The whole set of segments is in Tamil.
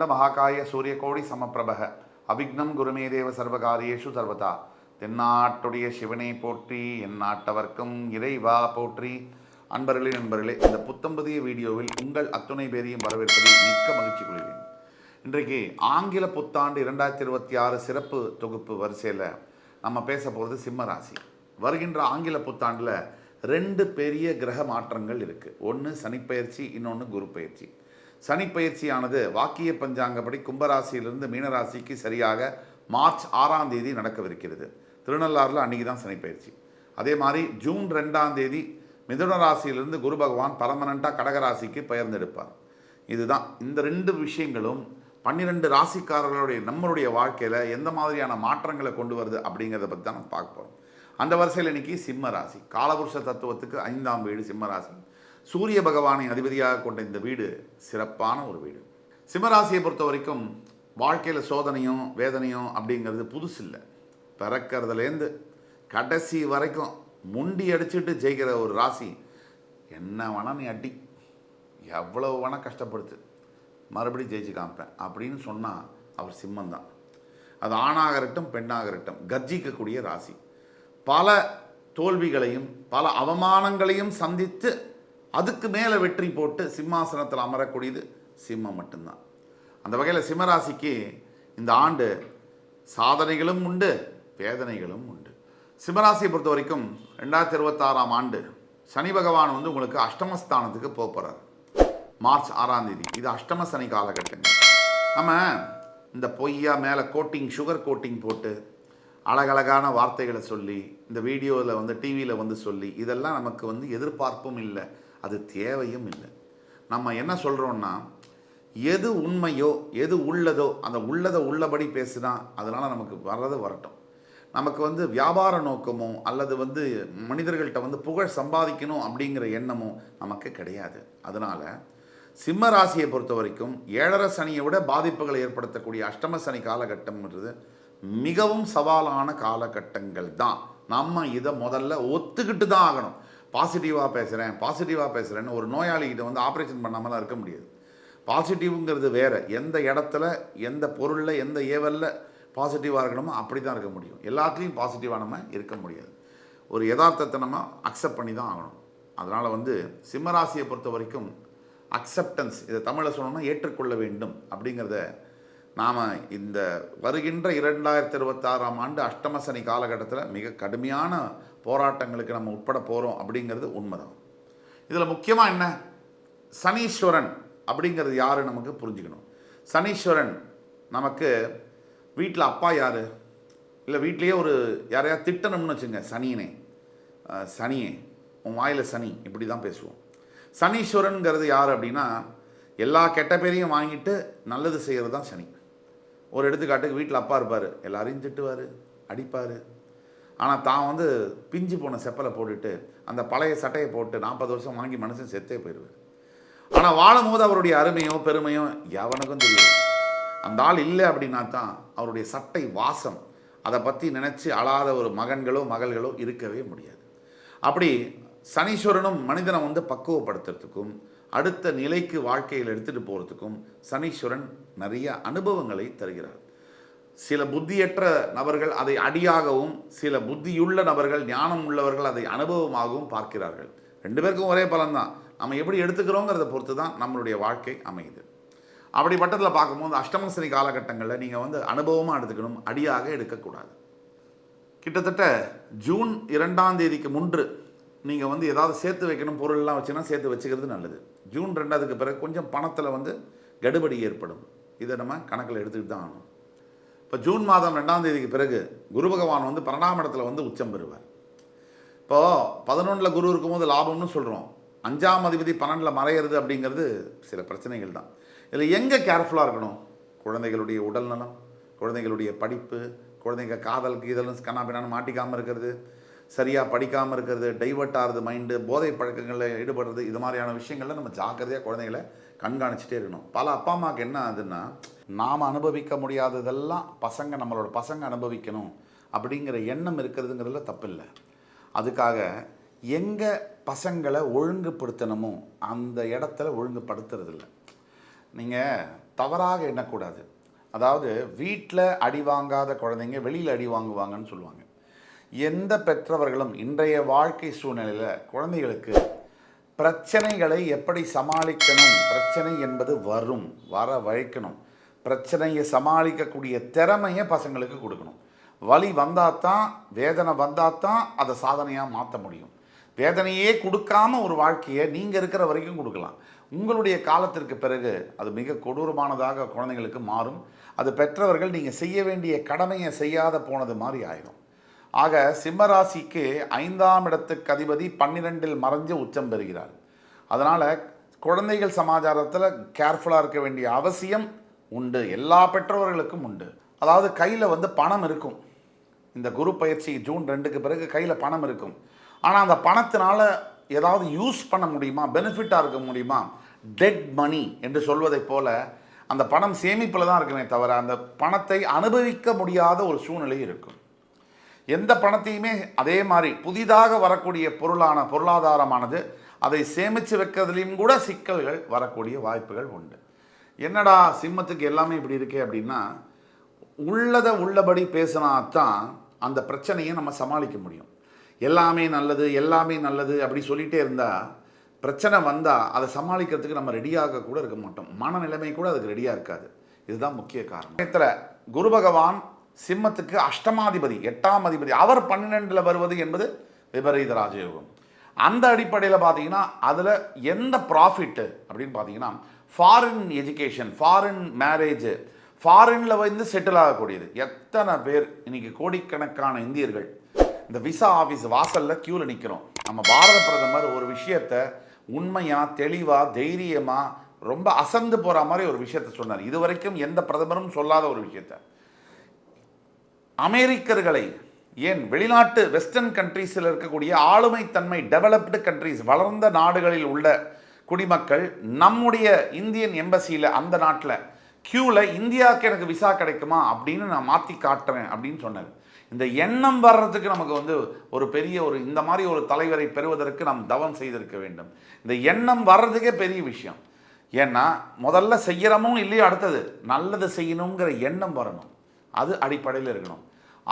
வக்ரதுண்ட மகாகாய சூரியகோடி சமப்பிரபக அபிக்னம் குருமே தேவ சர்வகாரியேஷு சர்வதா தென்னாட்டுடைய சிவனை போற்றி என் நாட்டவர்க்கும் இறைவா போற்றி. அன்பர்களே நண்பர்களே இந்த புத்தம்பதிய வீடியோவில் உங்கள் அத்துணை பேரையும் வரவேற்பதில் மிக்க மகிழ்ச்சி கொள்கிறேன். இன்றைக்கு ஆங்கில புத்தாண்டு இரண்டாயிரத்தி இருபத்தி ஆறு சிறப்பு தொகுப்பு வரிசையில் நம்ம பேச போகிறது சிம்ம ராசி வருகின்ற ஆங்கில புத்தாண்டில் ரெண்டு பெரிய கிரக மாற்றங்கள் இருக்குது ஒன்று சனிப்பயிற்சி இன்னொன்று குரு பயிற்சி சனிப்பயிற்சியானது வாக்கிய பஞ்சாங்கப்படி கும்பராசியிலிருந்து மீனராசிக்கு சரியாக மார்ச் ஆறாம் தேதி நடக்கவிருக்கிறது. திருநள்ளாறில் அன்றைக்கி தான் சனிப்பயிற்சி. அதே மாதிரி ஜூன் ரெண்டாம் தேதி மிதுன ராசியிலிருந்து குரு பகவான் பர்மனண்ட்டாக கடகராசிக்கு பெயர்ந்தெடுப்பார். இதுதான். இந்த ரெண்டு விஷயங்களும் பன்னிரெண்டு ராசிக்காரர்களுடைய நம்மளுடைய வாழ்க்கையில் எந்த மாதிரியான மாற்றங்களை கொண்டு வருது அப்படிங்கிறத பற்றி தான் நம்ம பார்க்க போகிறோம் அந்த வரிசையில் இன்றைக்கி சிம்ம ராசி. காலபுருஷ தத்துவத்துக்கு ஐந்தாம் வீடு சிம்ம ராசி. சூரிய பகவானை அதிபதியாக கொண்ட இந்த வீடு சிறப்பான ஒரு வீடு. சிம்மராசியை பொறுத்த வரைக்கும் வாழ்க்கையில் சோதனையும் வேதனையும் அப்படிங்கிறது புதுசு இல்லை. பிறக்கிறதுலேருந்து கடைசி வரைக்கும் முண்டி அடிச்சுட்டு ஜெயிக்கிற ஒரு ராசி என்ன வேணால் நீ அடி. எவ்வளோ வேணால் கஷ்டப்படுத்து. மறுபடியும் ஜெயிச்சு காமிப்பேன் அப்படின்னு சொன்னால் அவர் சிம்மம் தான் அது ஆணாக இருக்கட்டும் பெண்ணாக இருக்கட்டும் கர்ஜிக்கக்கூடிய ராசி. பல தோல்விகளையும் பல அவமானங்களையும் சந்தித்து அதுக்கு மேலே வெற்றி போட்டு சிம்மாசனத்தில் அமரக்கூடியது சிம்மம் மட்டும்தான். அந்த வகையில் சிம்மராசிக்கு இந்த ஆண்டு சாதனைகளும் உண்டு வேதனைகளும் உண்டு. சிம்மராசியை பொறுத்த வரைக்கும் ரெண்டாயிரத்தி இருபத்தாறாம் ஆண்டு சனி பகவான் வந்து உங்களுக்கு அஷ்டமஸ்தானத்துக்கு போக போகிறார் மார்ச் ஆறாம் தேதி. இது அஷ்டம சனி காலகட்டங்கள். நம்ம இந்த பொய்யா மேலே கோட்டிங் சுகர் கோட்டிங் போட்டு அழகழகான வார்த்தைகளை சொல்லி இந்த வீடியோவில் வந்து டிவியில் வந்து சொல்லி இதெல்லாம் நமக்கு வந்து எதிர்பார்ப்பும் இல்லை. அது தேவையும் இல்லை. நம்ம என்ன சொல்கிறோன்னா எது உண்மையோ எது உள்ளதோ அந்த உள்ளதை உள்ளபடி பேசுனா அதனால் நமக்கு வர்றது வரட்டும். நமக்கு வந்து வியாபார நோக்கமோ அல்லது வந்து மனிதர்கள்ட்ட வந்து புகழ் சம்பாதிக்கணும் அப்படிங்கிற எண்ணமோ நமக்கு கிடையாது. அதனால் சிம்ம ராசியை பொறுத்த வரைக்கும் ஏழரை சனியை விட பாதிப்புகளை ஏற்படுத்தக்கூடிய அஷ்டம சனி காலகட்டம்ன்றது மிகவும் சவாலான காலகட்டங்கள் தான் நம்ம இதை முதல்ல ஒத்துக்கிட்டு தான் ஆகணும். பாசிட்டிவாக பேசுகிறேன் பாசிட்டிவாக பேசுகிறேன்னு ஒரு நோயாளிகிட்ட வந்து ஆப்ரேஷன் பண்ணாமலாம் இருக்க முடியாது. பாசிட்டிவ்ங்கிறது வேறு. எந்த இடத்துல எந்த பொருளில் எந்த ஏவலில் பாசிட்டிவாக இருக்கணுமோ அப்படி தான் இருக்க முடியும். எல்லாத்துலேயும் பாசிட்டிவாக நம்ம இருக்க முடியாது. ஒரு யதார்த்தத்தை நம்ம அக்செப்ட் பண்ணி தான் ஆகணும். அதனால் வந்து சிம்மராசியை பொறுத்த வரைக்கும் அக்செப்டன்ஸ் இதை தமிழில் சொல்லணும்னா ஏற்றுக்கொள்ள வேண்டும் அப்படிங்கிறத நாம் இந்த வருகின்ற இரண்டாயிரத்தி இருபத்தாறாம் ஆண்டு அஷ்டம சனி காலகட்டத்தில் மிக கடுமையான போராட்டங்களுக்கு நம்ம உட்பட போகிறோம் அப்படிங்கிறது உண்மைதான். இதில் முக்கியமாக என்ன? சனீஸ்வரன் அப்படிங்கிறது யார் நமக்கு புரிஞ்சுக்கணும். சனீஸ்வரன் நமக்கு வீட்டில் அப்பா யார்? இல்லை வீட்லேயே ஒரு யாரையா திட்டணும்னு வச்சுங்க சனியனே. சனியே. உன் வாயில் சனி இப்படி தான் பேசுவோம். சனீஸ்வரனுங்கிறது யார் அப்படின்னா எல்லா கெட்ட பேரையும் வாங்கிட்டு நல்லது செய்கிறது தான் சனி. ஒரு எடுத்துக்காட்டுக்கு வீட்டில் அப்பா இருப்பார். எல்லாரையும் திட்டுவார் அடிப்பார். ஆனால் தான் வந்து பிஞ்சு போன செப்பலை போட்டுட்டு அந்த பழைய சட்டையை போட்டு நாற்பது வருஷம் வாங்கி மனுஷன் செத்தே போயிடுவார் ஆனால் வாழும்போது அவருடைய அருமையோ பெருமையோ எவனுக்கும் தெரியாது. அந்த ஆள் இல்லை அப்படின்னா தான் அவருடைய சட்டை வாசம். அதை பற்றி நினச்சி அழாத ஒரு மகன்களோ மகள்களோ இருக்கவே முடியாது. அப்படி சனீஸ்வரனும் மனிதனை வந்து பக்குவப்படுத்துறதுக்கும் அடுத்த நிலைக்கு வாழ்க்கையில் எடுத்துகிட்டு போகிறதுக்கும் சனீஸ்வரன் நிறைய அனுபவங்களை தருகிறார். சில புத்தியற்ற நபர்கள் அதை அடியாகவும் சில புத்தியுள்ள நபர்கள் ஞானம் உள்ளவர்கள் அதை அனுபவமாகவும் பார்க்கிறார்கள். ரெண்டு பேருக்கும் ஒரே பலன்தான். நம்ம எப்படி எடுத்துக்கிறோங்கிறத பொறுத்து தான் நம்மளுடைய வாழ்க்கை அமையுது. அப்படிப்பட்டதில் பார்க்கும்போது அஷ்டமசனி காலகட்டங்களில் நீங்கள் வந்து அனுபவமாக எடுத்துக்கணும் அடியாக எடுக்கக்கூடாது. கிட்டத்தட்ட ஜூன் இரண்டாம் தேதிக்கு முன்று நீங்கள் வந்து ஏதாவது சேர்த்து வைக்கணும் பொருள்லாம் வச்சுன்னா சேர்த்து வச்சுக்கிறது நல்லது. ஜூன் ரெண்டாவதுக்கு பிறகு கொஞ்சம் பணத்தில் வந்து கடுபடி ஏற்படும். இதை நம்ம கணக்கில் எடுத்துக்கிட்டு தான் ஆகணும். இப்போ ஜூன் மாதம் ரெண்டாம் தேதிக்கு பிறகு குரு பகவான் வந்து பன்னெண்டாம் இடத்துல வந்து உச்சம் பெறுவார். இப்போது பதினொன்றில் குரு இருக்கும்போது லாபம்னு சொல்கிறோம் அஞ்சாம் அதிபதி பன்னெண்டில் மறையிறது அப்படிங்கிறது சில பிரச்சனைகள் தான். இதில் எங்கே கேர்ஃபுல்லாக இருக்கணும்? குழந்தைகளுடைய உடல்நலம் குழந்தைகளுடைய படிப்பு குழந்தைங்க காதல் கீதலும் கண்ணாபின்னான்னு மாட்டிக்காமல் இருக்கிறது சரியாக படிக்காமல் இருக்கிறது டைவர்ட் ஆகிறது மைண்டு போதை பழக்கங்களில் ஈடுபடுறது இது மாதிரியான விஷயங்களில் நம்ம ஜாக்கிரதையாக குழந்தைகளை கண்காணிச்சிட்டே இருக்கணும். பல அப்பா அம்மாவுக்கு என்ன ஆகுதுன்னா நாம் அனுபவிக்க முடியாததெல்லாம் பசங்க நம்மளோட பசங்க அனுபவிக்கணும் அப்படிங்கிற எண்ணம் இருக்கிறதுங்கிறதுல தப்பில்லை. அதுக்காக எங்கே பசங்களை ஒழுங்குபடுத்தணுமோ அந்த இடத்துல ஒழுங்குபடுத்துறதில்ல. நீங்கள் தவறாக எண்ணக்கூடாது. அதாவது வீட்டில் அடி வாங்காத குழந்தைங்க வெளியில் அடி வாங்குவாங்கன்னு சொல்லுவாங்க. எந்த பெற்றவர்களும் இன்றைய வாழ்க்கை சூழ்நிலையில் குழந்தைகளுக்கு பிரச்சனைகளை எப்படி சமாளிக்கணும்? பிரச்சனை என்பது வரும் வர வழைக்கணும் பிரச்சனையை சமாளிக்கக்கூடிய திறமையை பசங்களுக்கு கொடுக்கணும். வலி வந்தால் தான் வேதனை வந்தால் தான் அதை சாதனையாக மாற்ற முடியும். வேதனையே கொடுக்காம ஒரு வாழ்க்கையை நீங்கள் இருக்கிற வரைக்கும் கொடுக்கலாம். உங்களுடைய காலத்திற்கு பிறகு அது மிக கொடூரமானதாக குழந்தைங்களுக்கு மாறும். அது பெற்றவர்கள் நீங்கள் செய்ய வேண்டிய கடமையை செய்யாத போனது மாதிரி ஆயிடும் ஆக சிம்மராசிக்கு ஐந்தாம் இடத்துக்கு அதிபதி பன்னிரெண்டில் மறைஞ்சு உச்சம் பெறுகிறார். அதனால் குழந்தைகள் சமாச்சாரத்தில் கேர்ஃபுல்லாக இருக்க வேண்டிய அவசியம் உண்டு. எல்லா பெற்றோர்களுக்கும் உண்டு. அதாவது கையில் வந்து பணம் இருக்கும். இந்த குரு பயிற்சி ஜூன் ரெண்டுக்கு பிறகு கையில் பணம் இருக்கும். ஆனால் அந்த பணத்தினால ஏதாவது யூஸ் பண்ண முடியுமா? பெனிஃபிட்டாக இருக்க முடியுமா? டெட் மணி என்று சொல்வதைப் போல அந்த பணம் சேமிப்பில் தான் இருக்குமே தவிர அந்த பணத்தை அனுபவிக்க முடியாத ஒரு சூழ்நிலை இருக்கும். எந்த பணத்தையுமே அதே மாதிரி புதிதாக வரக்கூடிய பொருளான பொருளாதாரமானது அதை சேமித்து வைக்கிறதுலையும் கூட சிக்கல்கள் வரக்கூடிய வாய்ப்புகள் உண்டு. என்னடா சிம்மத்துக்கு எல்லாமே இப்படி இருக்கே அப்படின்னா உள்ளதை உள்ளபடி பேசினா தான் அந்த பிரச்சனையை நம்ம சமாளிக்க முடியும். எல்லாமே நல்லது எல்லாமே நல்லது அப்படி சொல்லிகிட்டே இருந்தால் பிரச்சனை வந்தால் அதை சமாளிக்கிறதுக்கு நம்ம ரெடியாக கூட இருக்க மாட்டோம். மனநிலைமை கூட அதுக்கு ரெடியாக இருக்காது. இதுதான் முக்கிய காரணம். குரு பகவான் சிம்மத்துக்கு அஷ்டமாதிபதி எட்டாம் அதிபதி அவர் பன்னிரெண்டில் வருவது என்பது விபரீத ராஜயோகம். அந்த அடிப்படையில் பார்த்தீங்கன்னா அதில் எந்த ப்ராஃபிட்டு அப்படின்னு பார்த்தீங்கன்னா ஃபாரின் எஜுகேஷன் ஃபாரின் மேரேஜ் ஃபாரினில் வந்து செட்டில் ஆகக்கூடியது. எத்தனை பேர் இன்னைக்கு கோடிக்கணக்கான இந்தியர்கள் இந்த விசா ஆஃபீஸ் வாசலில் க்யூவில் நிற்கிறோம் நம்ம பாரத பிரதமர் ஒரு விஷயத்தை உண்மையாக தெளிவாக தைரியமாக ரொம்ப அசந்து போகிற மாதிரி ஒரு விஷயத்த சொன்னார். இது வரைக்கும் எந்த பிரதமரும் சொல்லாத ஒரு விஷயத்தை. அமெரிக்கர்களை ஏன் வெளிநாட்டு வெஸ்டர்ன் கண்ட்ரீஸில் இருக்கக்கூடிய ஆளுமைத்தன்மை டெவலப்டு கண்ட்ரீஸ் வளர்ந்த நாடுகளில் உள்ள குடிமக்கள் நம்முடைய இந்தியன் எம்பசியில் அந்த நாட்டில் க்யூவில் இந்தியாவுக்கு எனக்கு விசா கிடைக்குமா அப்படின்னு நான் மாற்றி காட்டுறேன் அப்படின்னு சொன்னார். இந்த எண்ணம் வர்றதுக்கு நமக்கு வந்து ஒரு பெரிய ஒரு இந்த மாதிரி ஒரு தலைவரை பெறுவதற்கு நாம் தவம் செய்திருக்க வேண்டும். இந்த எண்ணம் வர்றதுக்கே பெரிய விஷயம். ஏன்னா முதல்ல செய்கிறமும் இல்லையோ அடுத்தது. நல்லது செய்யணுங்கிற எண்ணம் வரணும். அது அடிப்படையில் இருக்கணும்.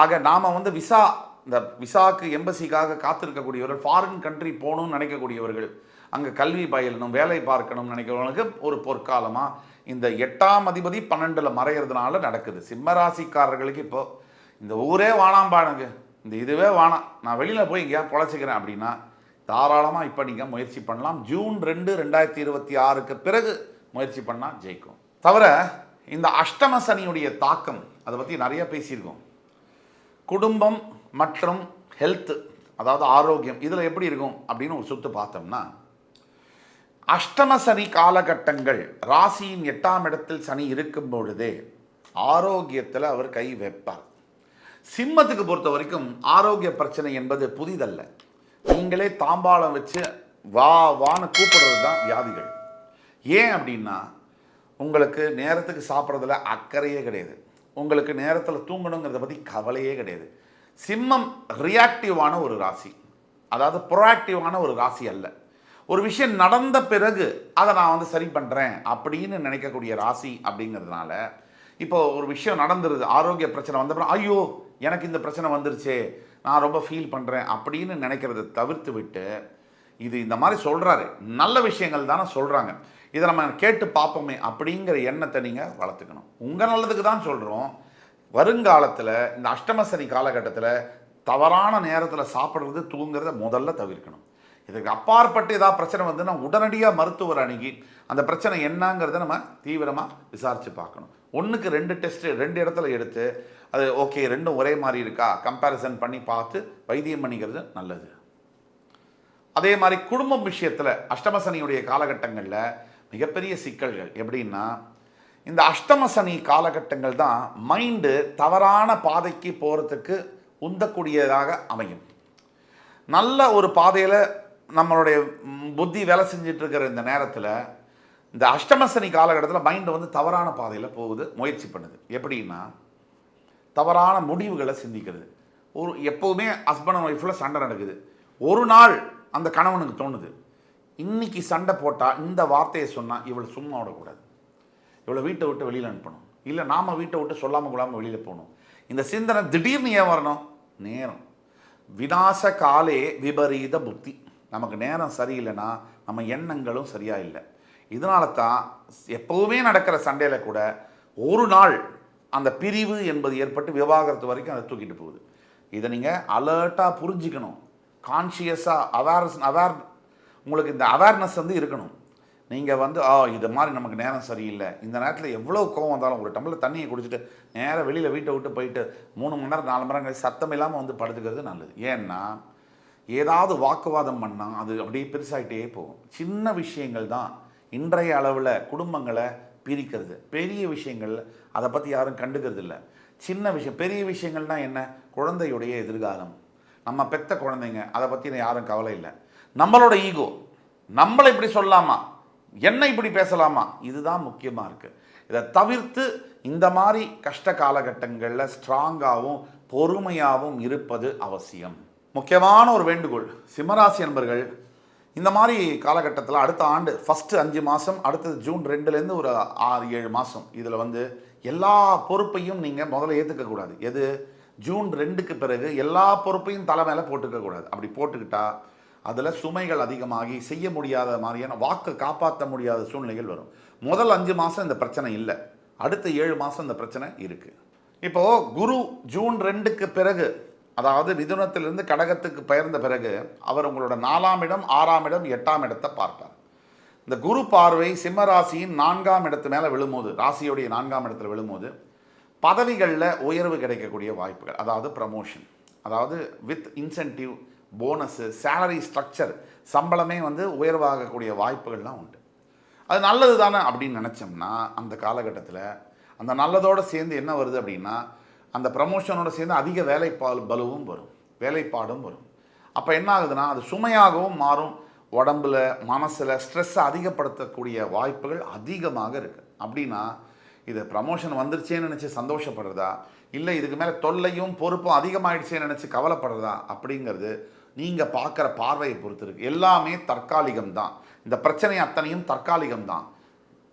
ஆக நாம் வந்து விசா இந்த விசாக்கு எம்பசிக்காக காத்திருக்கக்கூடியவர்கள் ஃபாரின் கண்ட்ரி போகணும்னு நினைக்கக்கூடியவர்கள் அங்கே கல்வி பயிலணும் வேலை பார்க்கணும்னு நினைக்கிறவங்களுக்கு ஒரு பொற்காலமாக இந்த எட்டாம் அதிபதி பன்னெண்டில் மறையிறதுனால நடக்குது. சிம்ம ராசிக்காரர்களுக்கு இந்த ஊரே வானாம்பானுங்க இந்த இதுவே வானாம் நான் வெளியில் போய் எங்கேயா பொழைச்சிக்கிறேன் அப்படின்னா தாராளமாக இப்போ நீங்கள் முயற்சி பண்ணலாம். ஜூன் ரெண்டு ரெண்டாயிரத்தி இருபத்தி ஆறுக்கு பிறகு முயற்சி பண்ணால் ஜெயிக்கும். தவிர இந்த அஷ்டம சனியுடைய தாக்கம் அதை பற்றி நிறைய பேசியிருக்கோம். குடும்பம் மற்றும் ஹெல்த்து அதாவது ஆரோக்கியம் இதில் எப்படி இருக்கும் அப்படின்னு ஒரு சுத்து பார்த்தோம்னா அஷ்டம சனி காலகட்டங்கள் ராசியின் எட்டாம் இடத்தில் சனி இருக்கும் பொழுதே ஆரோக்கியத்தில் அவர் கை வைப்பார். சிம்மத்துக்கு பொறுத்த வரைக்கும் ஆரோக்கிய பிரச்சனை என்பது புதிதல்ல. நீங்களே தாம்பாளம் வச்சு வா வான்னு கூப்பிடுறது தான் வியாதிகள். ஏன் அப்படின்னா உங்களுக்கு நேரத்துக்கு சாப்பிட்றதுல அக்கறையே கிடையாது. உங்களுக்கு நேரத்தில் தூங்கணுங்கிறத பற்றி கவலையே கிடையாது. சிம்மம் ரியாக்டிவான ஒரு ராசி. அதாவது ப்ரோஆக்டிவான ஒரு ராசி அல்ல. ஒரு விஷயம் நடந்த பிறகு அதை நான் வந்து சரி பண்ணுறேன் அப்படின்னு நினைக்கக்கூடிய ராசி அப்படிங்கிறதுனால இப்போ ஒரு விஷயம் நடந்துருது ஆரோக்கிய பிரச்சனை வந்தப்பறம் ஐயோ எனக்கு இந்த பிரச்சனை வந்துருச்சே நான் ரொம்ப ஃபீல் பண்ணுறேன் அப்படின்னு நினைக்கிறத தவிர்த்து விட்டு இது இந்த மாதிரி சொல்கிறாரு நல்ல விஷயங்கள் தானே சொல்கிறாங்க இதை நம்ம கேட்டு பார்ப்போமே அப்படிங்கிற எண்ணத்தை நீங்கள் வளர்த்துக்கணும். உங்கள் நல்லதுக்கு தான் சொல்கிறோம் வருங்காலத்தில் இந்த அஷ்டமசனி காலகட்டத்தில் தவறான நேரத்தில் சாப்பிட்றது தூங்குறத முதல்ல தவிர்க்கணும். இதுக்கு அப்பாற்பட்டு ஏதாவது பிரச்சனை வந்துன்னா உடனடியாக மருத்துவர் அணுகி அந்த பிரச்சனை என்னங்கிறத நம்ம தீவிரமாக விசாரித்து பார்க்கணும். ஒன்றுக்கு ரெண்டு டெஸ்ட்டு ரெண்டு இடத்துல எடுத்து அது ஓகே ரெண்டும் ஒரே மாதிரி இருக்கா? கம்பேரிசன் பண்ணி பார்த்து வைத்தியம் பண்ணிக்கிறது நல்லது. அதே மாதிரி குடும்பம் விஷயத்தில் அஷ்டமசனியுடைய காலகட்டங்களில் மிகப்பெரிய சிக்கல்கள். எப்படின்னா இந்த அஷ்டமசனி காலகட்டங்கள் தான் மைண்டு தவறான பாதைக்கு போகிறதுக்கு உந்தக்கூடியதாக அமையும். நல்ல ஒரு பாதையில் நம்மளுடைய புத்தி வேலை செஞ்சுட்டு இருக்கிற இந்த நேரத்தில் இந்த அஷ்டமசனி காலகட்டத்தில் மைண்டு வந்து தவறான பாதையில் போகுது முயற்சி பண்ணுது. எப்படின்னா தவறான முடிவுகளை சிந்திக்கிறது. ஒரு எப்போவுமே ஹஸ்பண்ட் அண்ட் ஒய்ஃபில் சண்டை நடக்குது. ஒரு நாள் அந்த கணவனுக்கு தோணுது. இன்னைக்கு சண்டை போட்டால் இந்த வார்த்தையை சொன்னால் இவ்வளோ சும்மா விடக்கூடாது. இவ்வளோ வீட்டை விட்டு வெளியில் அனுப்பணும். இல்லை நாம் வீட்டை விட்டு சொல்லாமல் கொள்ளாமல் வெளியில் போகணும். இந்த சிந்தனை திடீர்னு ஏன் வரணும்? நேரம். விநாச காலே விபரீத புத்தி. நமக்கு நேரம் சரியில்லைன்னா நம்ம எண்ணங்களும் சரியாக இல்லை. இதனால தான் எப்போவுமே நடக்கிற சண்டையில் கூட ஒரு நாள் அந்த பிரிவு என்பது ஏற்பட்டு விவாகரத்து வரைக்கும் அதை தூக்கிட்டு போகுது. இதை நீங்கள் அலர்ட்டாக புரிஞ்சுக்கணும். கான்ஷியஸாக அவேர்னஸ் அவேர் உங்களுக்கு இந்த அவேர்னஸ் வந்து இருக்கணும். நீங்கள் வந்து ஆ இது மாதிரி நமக்கு நேரம் சரியில்லை. இந்த நேரத்தில் எவ்வளோ கோவம் வந்தாலும் ஒரு டம்ளர் தண்ணியை குடிச்சிட்டு நேராக வெளியில் வீட்டை விட்டு போயிட்டு மூணு மணி நேரம் நாலு மணி நேரம் கழிச்சு சத்தம் இல்லாமல் வந்து படுத்துக்கிறது நல்லது. ஏன்னா ஏதாவது வாக்குவாதம் பண்ணால் அது அப்படியே பெருசாகிட்டே போகும். சின்ன விஷயங்கள் தான் இன்றைய அளவில் குடும்பங்களை பிரிக்கிறது. பெரிய விஷயங்கள் அதை பற்றி யாரும் கண்டுக்கிறது இல்லை. சின்ன விஷயம் பெரிய விஷயங்கள்னா என்ன? குழந்தையுடைய எதிர்காலம். நம்ம பெத்த குழந்தைங்க அதை பற்றி யாரும் கவலை இல்லை. நம்மளோட ஈகோ. நம்மளை இப்படி சொல்லலாமா என்ன இப்படி பேசலாமா? இதுதான் முக்கியமாக இருக்குது இதை தவிர்த்து இந்த மாதிரி கஷ்ட காலகட்டங்களில் ஸ்ட்ராங்காகவும் பொறுமையாகவும் இருப்பது அவசியம். முக்கியமான ஒரு வேண்டுகோள். சிம்மராசி என்பர்கள் இந்த மாதிரி காலகட்டத்தில் அடுத்த ஆண்டு ஃபஸ்ட்டு அஞ்சு மாதம் அடுத்தது ஜூன் ரெண்டுலேருந்து ஒரு ஆறு ஏழு மாதம் இதில் வந்து எல்லா பொறுப்பையும் நீங்கள் முதல்ல ஏற்றுக்கக்கூடாது எது? ஜூன் ரெண்டுக்கு பிறகு எல்லா பொறுப்பையும் தலை மேலே போட்டுக்கக்கூடாது அப்படி போட்டுக்கிட்டால் அதில் சுமைகள் அதிகமாகி செய்ய முடியாத மாதிரியான வாக்கு காப்பாற்ற முடியாத சூழ்நிலைகள் வரும். முதல் அஞ்சு மாதம் இந்த பிரச்சனை இல்லை. அடுத்த ஏழு மாதம் இந்த பிரச்சனை இருக்குது இப்போது குரு ஜூன் ரெண்டுக்கு பிறகு அதாவது மிதுனத்திலிருந்து கடகத்துக்கு பெயர்ந்த பிறகு அவர் உங்களோட நாலாம் இடம் ஆறாம் இடம் எட்டாம் இடத்தை பார்ப்பார். இந்த குரு பார்வை சிம்ம ராசியின் நான்காம் இடத்து மேலே விழும்போது ராசியுடைய நான்காம் இடத்துல விழும்போது பதவிகளில் உயர்வு கிடைக்கக்கூடிய வாய்ப்புகள் அதாவது ப்ரமோஷன் அதாவது with incentive bonus salary structure சம்பளமே வந்து உயர்வாகக்கூடிய வாய்ப்புகள்லாம் உண்டு. அது நல்லது தானே அப்படின்னு நினச்சோம்னா அந்த காலகட்டத்தில் அந்த நல்லதோடு சேர்ந்து என்ன வருது அப்படின்னா அந்த ப்ரமோஷனோட சேர்ந்து அதிக வேலைப்பால் பலுவும் வரும் வேலைப்பாடும் வரும். அப்போ என்ன ஆகுதுன்னா அது சுமையாகவும் மாறும். உடம்புல மனசில் ஸ்ட்ரெஸ்ஸை அதிகப்படுத்தக்கூடிய வாய்ப்புகள் அதிகமாக இருக்குது அப்படின்னா இது ப்ரமோஷன் வந்துருச்சேன்னு நினச்சி சந்தோஷப்படுறதா இல்லை இதுக்கு மேலே தொல்லையும் பொறுப்பும் அதிகமாயிடுச்சேன்னு நினச்சி கவலைப்படுறதா அப்படிங்கிறது நீங்கள் பார்க்குற பார்வையை பொறுத்து இருக்குது எல்லாமே தற்காலிகம் தான் இந்த பிரச்சனை அத்தனையும் தற்காலிகம் தான்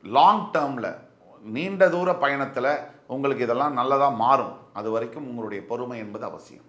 லாங் டேர்மில் நீண்ட தூர பயணத்தில் உங்களுக்கு இதெல்லாம் நல்லதாக மாறும். அது வரைக்கும் உங்களுடைய பொறுமை என்பது அவசியம்.